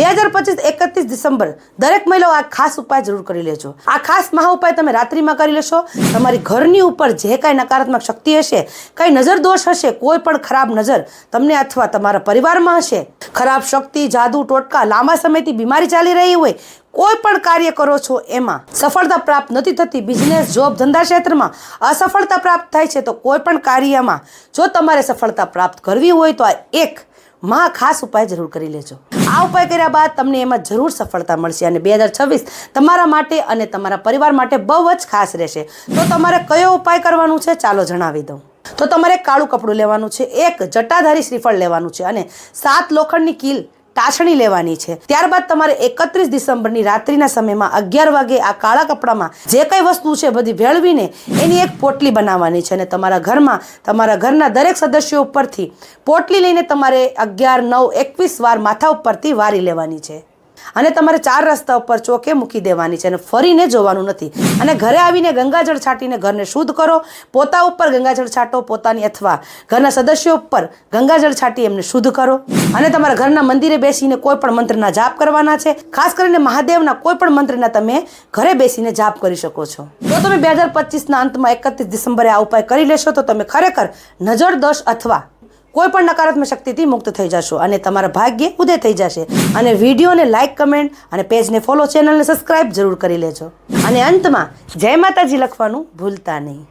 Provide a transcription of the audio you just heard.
બે હજાર પચીસ એકત્રીસ ડિસેમ્બર, દરેક મહિલાઓ આ ખાસ ઉપાય જરૂર કરી લેજો. આ ખાસ મહા ઉપાય તમે રાત્રિમાં કરી લેશો. તમારી ઘરની ઉપર જે કાંઈ નકારાત્મક શક્તિ હશે, કાંઈ નજર દોષ હશે, કોઈ પણ ખરાબ નજર તમને અથવા તમારા પરિવારમાં હશે. ખરાબ શક્તિ, જાદુ, ટોટકા, લાંબા સમયથી બીમારી ચાલી રહી હોય, કોઈ પણ કાર્ય કરો છો એમાં સફળતા પ્રાપ્ત નથી થતી. બિઝનેસ, જોબ, ધંધા ક્ષેત્રમાં અસફળતા પ્રાપ્ત થાય છે તો કોઈ પણ કાર્યમાં જો તમારે સફળતા પ્રાપ્ત કરવી હોય તો આ એક માં ખાસ ઉપાય જરૂર કરી લેજો. આ ઉપાય કર્યા બાદ તમને એમાં જરૂર સફળતા મળશે અને બે હજાર છવ્વીસ તમારા માટે અને તમારા પરિવાર માટે બહુ જ ખાસ રહેશે. તો તમારે કયો ઉપાય કરવાનું છે ચાલો જણાવી દઉં. તો તમારે કાળું કપડું લેવાનું છે, એક જટાધારી શ્રીફળ લેવાનું છે અને સાત લોખંડની કીલ ટાસણી લેવાની છે. ત્યારબાદ તમારે એકત્રીસ ડિસેમ્બરની રાત્રિના સમયમાં અગિયાર વાગે આ કાળા કપડામાં જે કઈ વસ્તુ છે બધી ભેળવીને એની એક પોટલી બનાવવાની છે અને તમારા ઘરમાં, તમારા ઘરના દરેક સદસ્યો ઉપરથી પોટલી લઈને તમારે અગિયાર, નવ, એકવીસ વાર માથા ઉપરથી વારી લેવાની છે. અને તમારે ચાર રસ્તા ઉપર ચોકે મૂકી દેવાની છે અને ફરીને જોવાનું નથી. અને ઘરે આવીને ગંગાજળ છાંટીને ઘરને શુદ્ધ કરો. પોતા ઉપર ગંગાજળ છાંટો, પોતાની અથવા ઘરના સદસ્યો ઉપર ગંગાજળ છાંટી એમને શુદ્ધ કરો. અને તમારા ઘરના મંદિરે બેસીને કોઈ પણ મંત્રના જાપ કરવાના છે. ખાસ કરીને મહાદેવના કોઈ પણ મંત્રના તમે ઘરે બેસીને જાપ કરી શકો છો. જો તમે બે હજાર પચીસના અંતમાં એકત્રીસ ડિસેમ્બરે આ ઉપાય કરી લેશો તો તમે ખરેખર નજર દોષ અથવા કોઈ પણ નકારાત્મક શક્તિથી મુક્ત થઈ જશો અને તમારા ભાગ્ય ઉદય થઈ જશે. અને વિડીયોને લાઇક કમેન્ટ અને પેજને ફોલો ચેનલને સબસ્ક્રાઇબ જરૂર કરી લેજો. અને અંતમાં જય માતાજી લખવાનું ભૂલતા નહીં.